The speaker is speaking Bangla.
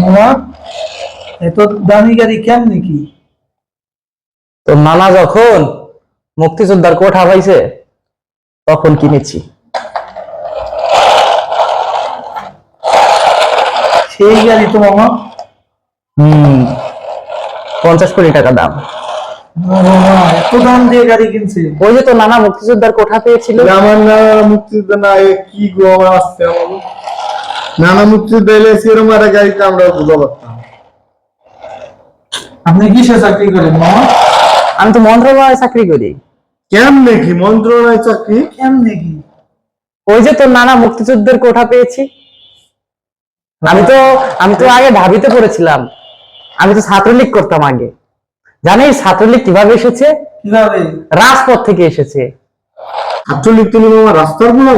মামা এত দামি গাড়ি কেমনে কি তো নানা যখন মুক্তিযোদ্ধার কোঠা পাইছে তখন কিনেছি। সেই গাড়ি তো মামা। হম। পঞ্চাশ কোটি টাকা দাম। ও মামা এত দাম দিয়ে গাড়ি কিনছে। ওই যে তো নানা মুক্তিযোদ্ধার কোঠা পেয়েছিল। আমার নানা মুক্তিযুদ্ধ না কি গো আমার আসছে আমার নানা মুক্তিযুদ্ধ এলে সেরকম একটা গাড়িতে আমরা বুঝা পারতাম। আপনি কিসে চাকরি করেন মামা আমি তো মন্ত্রণালয়ে চাকরি করি। কেমনে কি? মন্ত্রণালয় চাকরি? কেমনে কি? ওই যে তোর নানা মুক্তিযুদ্ধের কোঠা পেয়েছি। আমি তো আমি তো আগে ঢাবিতে পড়েছিলাম আমি তো ছাত্রলীগ করতাম আগে। জানিস ছাত্রলীগ কীভাবে এসেছে? কীভাবে? রাজপথ থেকে এসেছে। ছাত্রলীগ তুমি আমার রাস্তারগুলো